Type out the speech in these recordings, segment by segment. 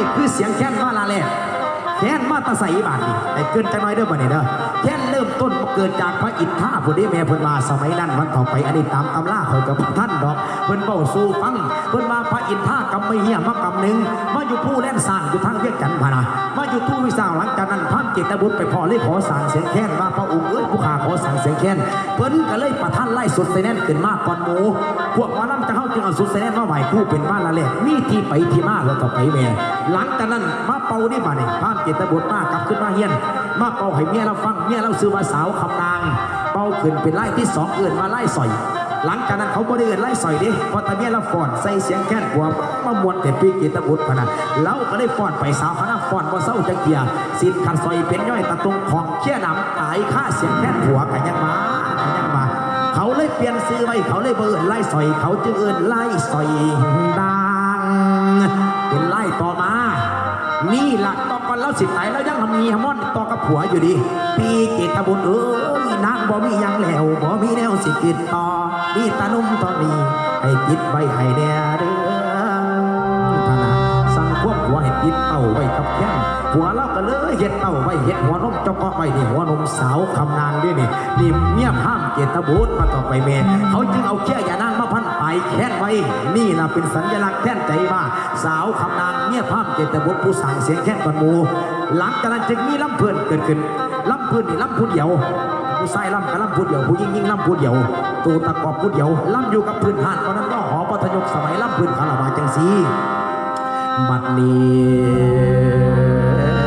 นี่คือเสียงแค้นมาลาแลแค้นมาตะใสบาทนี่ไอ้เกินจังน้อยเด้อบ่นี่เด้อแค้นเริ่มต้นเกิดจากพระอินทราผู้นี้แม่เพิ่นมาสมัยนั้นวันต่อไปอันนี้ตามตำราข่อยกับท่านดอกเพิ่นเว้าสู่ฟังเพิ่นมาพระอินทรากำไม่เหี้ยมากำหนึ่งมาอยู่ผู้แล่นสร้างอยู่ทางเวียงจันทน์พะนะมาอยู่ตู้วิสาวหลังจากนั้นพระเจตบุตรไปพอเลยขอสั่งเสียงแค้นว่าพระองค์เอ้ยผู้ข้าขอสั่งเสียงแค้นเพิ่นก็เลยประท่านไล่สุดไซแน่นขึ้นมาก่อนหมูพวกมาลำจะเข้าจึงเอาสุดไซแน่นมาไหวคู่เป็นบ้านละแหลกมีที่ไปที่มาแล้วต่อไปแม่หลังจากนั้นมาเป่านี่มาเนี่ยพระเจตบุตรมากลับขึ้นมาเฮียน มาเป่าให้เมียเราฟังเมียเราซื้อมาสาวคำนาง เป่าขึ้นเป็นไล่ที่สองเอื่นมาไล่สอย หลังจากนั้นเขาบ่ได้เอื่นไล่สอยดิพราะตาเมียเราฟอนใส่เสียงแค้นหัวมามวนแต่ปีกีตบุตรพะนะเราก็ได้ฟอนไปสาวคณะฟอนว่าเศร้าจังเกียสิทธิ์ขันซอยเป็นย่อยตะตรงของเชี่ยหนำตายค่าเสียงแค้นหัวกันยังมา ปลี่ยนซื้อไว้เขาเลยเบิ่นไล่สอยเขาจึงเอินไล่สอยดังเป็นไล่ต่อมานี่หลักต่อกันแล้วสิตายแล้วยังมีฮมอนต่อกับผัวอยู่ดีปีเกตบุญเอ้ยนางบ่มียังแล้วบ่มีแนวสิกิดต่อมีตานุ่มตอนนี้ให้กิดไว้ให้แน่เด้ ควบหัวให้กิดเต่าไว้กับแข้งผัวเราก็เลยเฮ็ดเต่าไว้เฮ็ดหัวนมเจ้าก็ไว้นี่หัวนมสาวคำนางด้วยนี่นี่เมียห้ามเกตบุตรมาต่อไปแม่เขาจึงเอาเขี้ยอย่านางมาพันไปแค้นไว้ นี่ล่ะเป็นสัญลักษณ์แท่นใจว่า สาวคำนางเมียพามเกตบุตรผู้สั่งเสียงแค้นกันมูหลังจากนั้นจึงมีลำเพลินเกิดขึ้นลำเพลินนี่ลำพูดเดียวผู้ชายลำกับลำพูดเดียวผู้หญิงยิ่งลำพูดเดียวตัวตะกอบพูดเดียวลำอยู่กับพื้นหาดตอนนั้นก็หอปัทยกสมัยลำพื้นคาราวาจังสี บัดนี้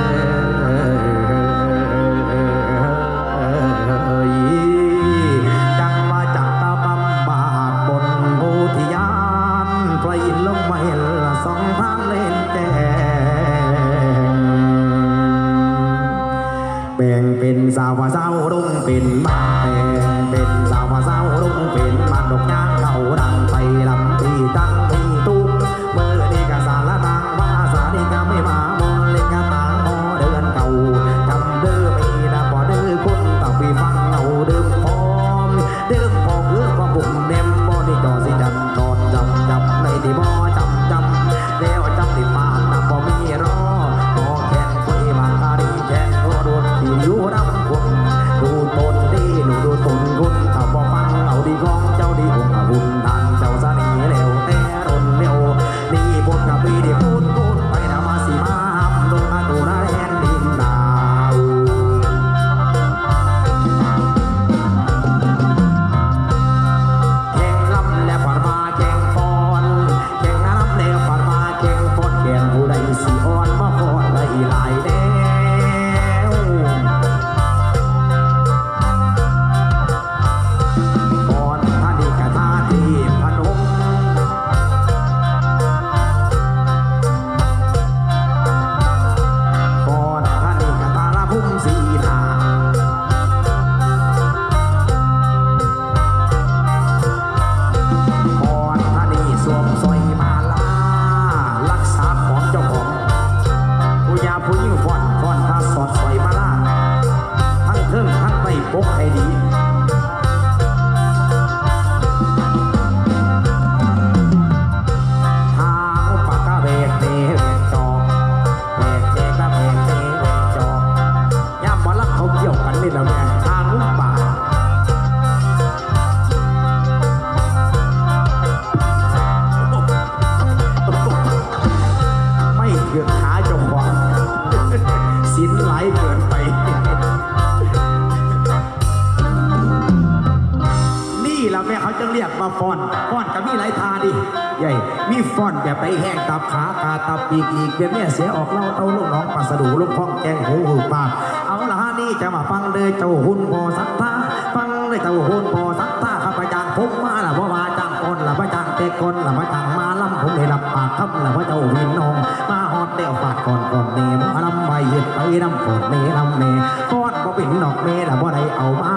ม่เขาจะเรียกว่าฟอนฟอนกับมีหลายทาดิใหญ่มีฟอนแบบไปแห้งตับขากาตับปีกอีกเป็นแม่เสียออกเล่าเต้าลูกน้องปัสดูลูกพ้องแกงหูหูปากเอาละฮะนี่จะมาฟังเลยเจ้าหุ่นพอสักท่าฟังเลยเจ้าหุ่นพอสักท่าข้าพเจ้าผมมาละว่ามาจ้างคนละว่าจ้างเตะคนละว่าจ้างมาลำผมได้รับปากคำละว่าเจ้าวินนองมาฮอดเดี่ยวฝากก่อนก่อนเนมมาลำใบเห็ดไปลำปอดเนลำเนก้อนบ่เป็นดอกเมละบ่ได้เอามา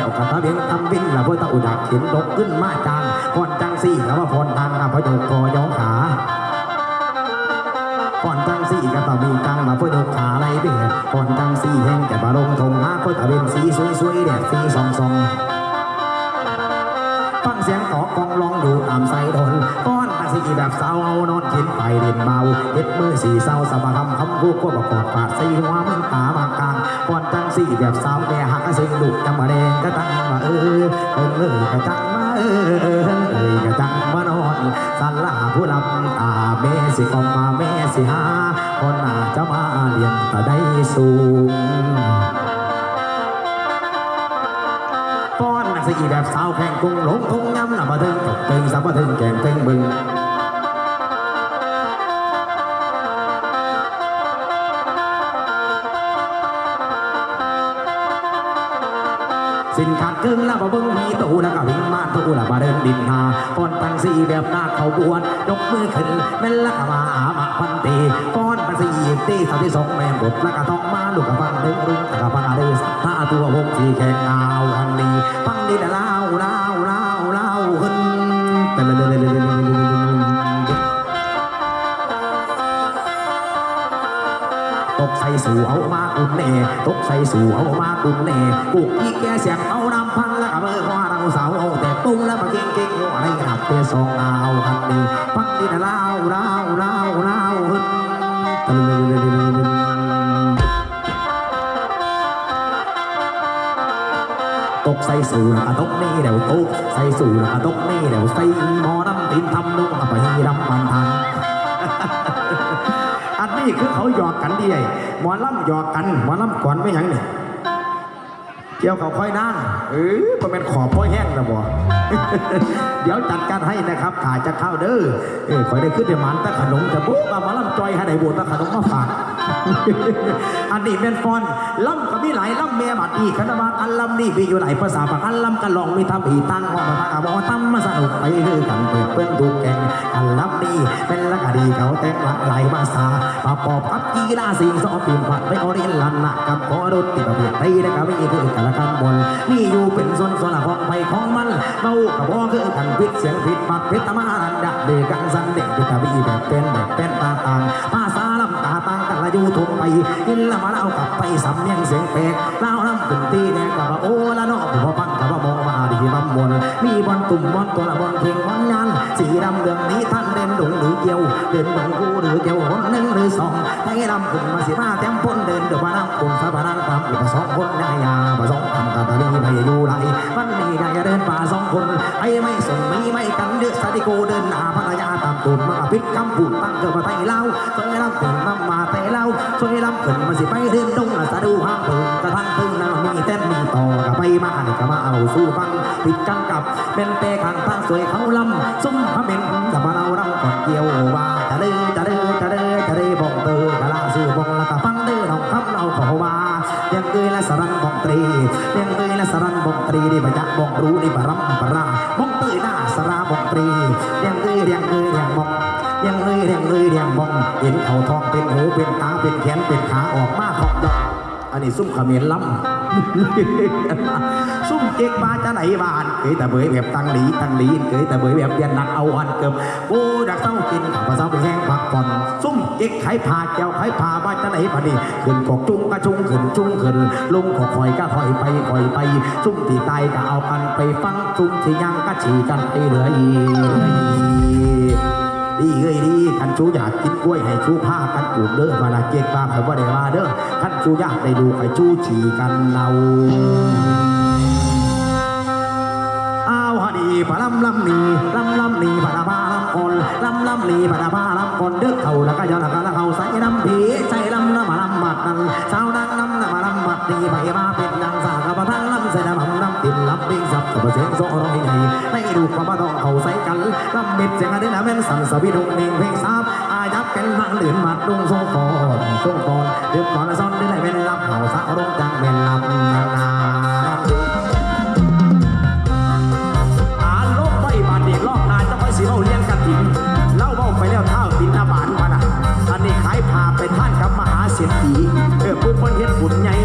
สั้วกับตาเบียงทำบินละบ่ตาอุดักเห็นดกขึ้นมาจางก่อนจังสี่ละว่าพรทางละพระโยกคอยองขาก่อนจังสี่ก็ต้องมีจังมาเพื่อดูขาไรเบี้ยก่อนจังสี่แห่งแต่บาลงทงหาเพื่อตะเวนสีสวยๆแดดสีสองสองฟังเสียงต่อกองลองดูตามไซโดนก้อนกระสิอีแบบสาวเอานอนกินไปเรียนเบาเฮ็ดมือสีเศร้าสมาคำคำพูดก็ประกอบปากสีหัวมึงตาบากลาง ก่อนจังสี่แบบสาวแม่หักสิงดุจำมาแดงก็ตั้งมาเออเออเออกะจังมาเออเออเออกะจังมานอนสันลาผู้ลำตาแม่สิกอมมาแม่สิหาคนหน้าจะมาเลี้ยงตาได้สูงป้อนนักสีแบบสาวแข่งกุ้งหลงกุ้งย้ำหน้ามาถึงตกตึงสับมาถึงแก่งตึงบึง สินขาดครึ่งแล้วบ่เบิ่งมีตู้แล้วก็วิ่งมาตู้แล้วมาเดินดินหาป้อนตั้งสีแบบหน้าเขาบวนยกมือขึ้นแม่นละก็มาอามาพันตีป้อนตั้งสีตีเท่าที่สองแม่บทแล้วก็ต้องมาลูกกับฟังเดินรุ่งกับฟังเดินถ้าตัววงสีแข่งเอาอันนี้ฟังดีแต่เล่าเล่าเล่าเล่าขึ้นแต่ละ ตกใส่สู่เอามากุนเน่ตกใส่สู่เอามากุนเน่กุกอีแกเสียงเอาน้ำพังแล้วก็เมื่อว่าเราสาวเอาแต่ตุ้งแล้วมาเก่งเก่งหัวในหับเปสองเอาคันนี้ฟังดีแต่เล่าเล่าเล่าเล่าขึ้นแต่ละเลยเลยเลยเลยเลยตกใส่สู่นะตกนี่เดี๋ยวตกใส่สู่นะตกนี่เดี๋ยวใส่หมอน้ำตีนทำนุ่งไป นี่คือเขาหยอกกันดีไอ้หมอลำหยอกกันหมอลำก่อนไม่หยังนี่เกี่ยวเขาค่อยนั่งเออมันเป็นขอพ่อแห้งนะบ่เดี๋ยวจัดการให้นะครับถ่ายจะเข้าเด้อเออคอยได้ขึ้นในหมันตะขนมจะบุ๊บมาหมอลำจอยให้ได้บวตะขนมมาฝาก อันนี้เป็นฟอนล่ำก็มีหลายล่ำเมียบัดอีกคณะบาอันล่ำนี่มีอยู่หลายภาษาบางอันล่ำกันลองมีทำอีตั้งว่ามาตาบอตั้มมาสนุกไปคือกันเปิดเปิ้นถูแกงอันล่ำนี่เป็นละกดีเขาแต่งหลากหลายภาษาปะกอบกับกีฬาสิ่งสอบปีนผัดไปออริลันนะกับขอรถติดระเบียดตีและก็มีคือกันละกันบนนี่อยู่เป็นส่วนส่วนของไปของมันเมากับบ่คือกันพิษเสียงผิดปัดพชรตะมานันดะเดกันสันเด็กที่ตะบีแบบเป็นแบบเป็นตาต่างภาษา ลำตาต่างกันละอยู่ทุกไปกินละมาเล่ากลับไปสำเนียงเสียงแปลกเล่าลำขึ้นตีแดงกับมาโอ้ละเนาะผมว่าฟัง ตุ่มบอลตัวละบอลเพียงบอลงานสีดำเรื่องนี้ท่านเด่นดงหรือเกี่ยว เดินดงกูหรือเกี่ยวคนหนึ่งหรือสองให้ลำขึ้นมาสิมาเต็มพ้นเดินเดี๋ยวมานั่งปุ่นสะบานังตามอีกสองคนนายาผสมทำกาตาลีไม่อยู่ไรวันนี้นายเดินป่าสองคนไอ้ไม่สนมีไม่กันเดือดสติโกเดินหนาภรรยาตามตุนมาพิษคำพูดตั้งเกิดมาไทยเล่าช่วยลำขึ้นมามาแต่เล่าช่วยลำขึ้นมาสิไปเดินดงสะดูห้างพึ่งกระทั่งพึ่งนามี เต้นมีต่อกับไปมาเนี่ยก็มาเอาสู้ฟังติดกันกับเป็นเปขังทางสวยเขาลำซุ้มพระเบนจะมาเรารำก่อนเกี่ยวว่าจะเด้อจะเด้อจะเด้อจะเด้อบอกเตอกะลาสู้บอกละกะฟังเด้อน้องคำเราขอว่าเลี้ยงเกยและสรันบอกตรีเลี้ยงเกยและสรันบอกตรีนี่บรรยักบอกรู้นี่บรำบาราบอกเตยหน้าสราบอกตรีเลี้ยงเกยเลี้ยงเกยเลี้ยงบอกยังเลยเรียงเลยเรียงมองเห็นเขาทองเป็นหูเป็นตาเป็นแขนเป็นขาออกมาขอบดอกอันนี้ซุ่มขมิ้นล้ำ ซุ่มเจ๊กมาจะไหนบ้านเคยแต่เบยแบบตังหลีตังหลีเคยแต่เบยแบบเรียนหนักเอาอันเกิมโอ้ดักเศร้ากินข้าวเศร้าไปแห้งพักผ่อนซุ่มเจ๊กไข่ผาแก้วไข่ผาบ้านจะไหนบ้านนี่ขึ้นกอกจุ้งกระจุ้งขึ้นจุ้งขึ้นลงก็คอยก็คอยไปคอยไปซุ่มที่ตายก็เอากันไปฟังซุ่มที่ยังก็ฉีกันไปเหลืออีก ดีเอ้ยดีคันชูอยากกินกล้วยให้ชูผ้ากันปลูกเด้อมาลาเกตว่าเขาบ่ได้ว่าเด้อคันชูอยากได้ดูให้ชูฉี่กันเอาอ้าวฮะดีพะลำลำนีลำลำนีพะละพาลำคนลำลำนีพะละพาลำคนเด้อเขาแล้วก็ยอนแล้วก็แล้วเขาใส่ลำผีใส่ลำละมาลำมัดนั่นสาวนั่งลำละมาลำมัดดีไปมาเป็นนางสาวกับพะทั้ง บิงสับกับเสียงโซ่ร้อยใหญ่ในดูความบ้าต้องเขาใส่กันลำมิดเสียงอะไรนะแม่นสั่นสวิดงเองเพลงซับอายับเป็นมังเหลือนมัดดุงทรงก่อนทรงก่อนเดือดร้อนซ่อนได้เป็นลำเขาสาวรงจังเป็นลำนานาอาลบไว้บาดเด็กรอบนานจะค่อยสิเล่าเลี้ยงกระถินเล่าเบาไปแล้วเท่าตินหนาบานมานะอันนี้ขายพาไปท่านกับมหาเศรษฐีเออผู้คนเฮ็ดบุญใหญ่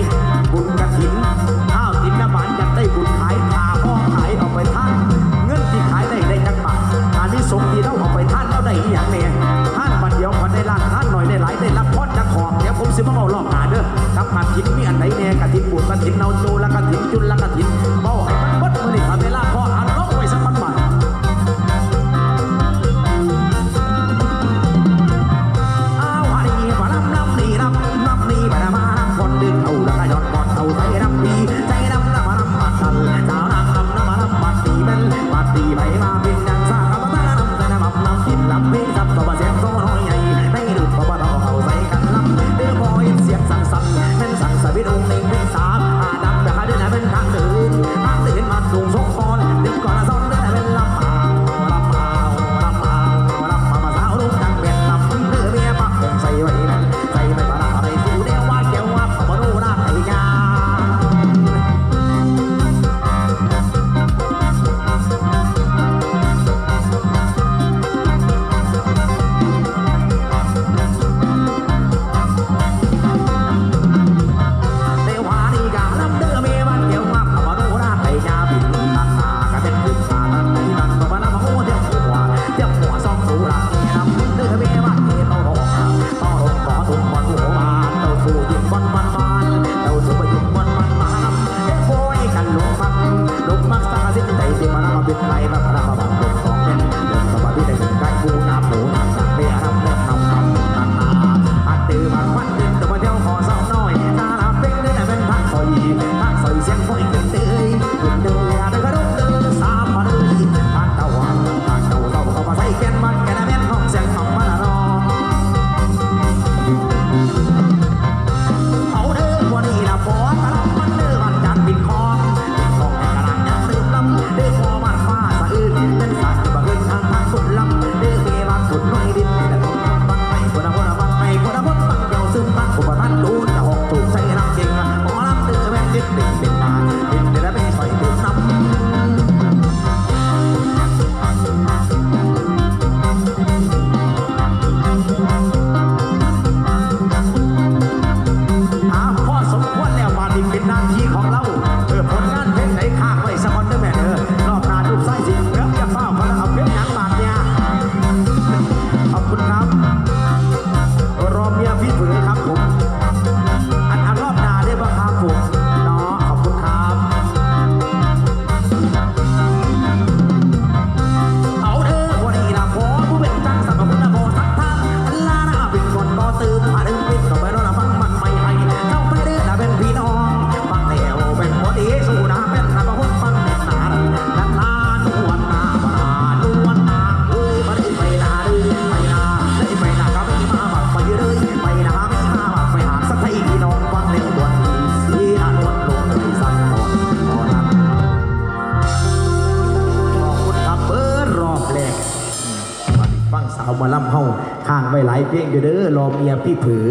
สาวมาล่ำเฮาข้างไว้หลายเพลงอยู่เด้อรอเมียพี่ผือ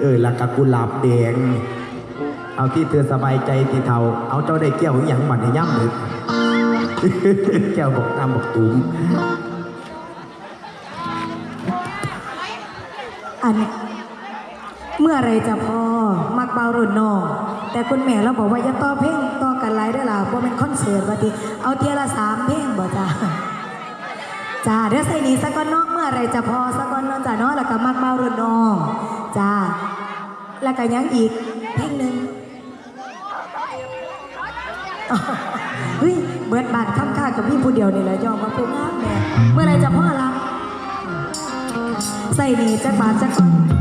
เออล้วกักุหลาบแดงเอาที่เธอสบายใจที่เทาเอาเจ้าได้แก้วอย่างบัดในย่ำหรือแก้วบอกตามบอกตุ้มอัน เมื่อไรจะพอมักเบารุ่นนองแต่คุณแม่เราบอกว่าอย่าต่อเพลงต่อกันหลายได้อล่ะเพราะเป็นคอนเสิร์ตว่าทีเอาเทียละสามเพลงบ่จ้า จ้าเดี๋ยวใส่นี้สักก้อนนอกเมื่อไรจะพอสักก้อนนอกจ้าเนาะแล้วก็มักเบารุ่นน้องจ้าแล้วก็ยังอีกเพลงหนึ่งเฮ้ยเบิดบานข้ามข้ากับพี่ผู้เดียวนี่แหละยอมมาพูดงามแม่เมื่อไรจะพ่อละใส่ดีจักบาทจักก้อน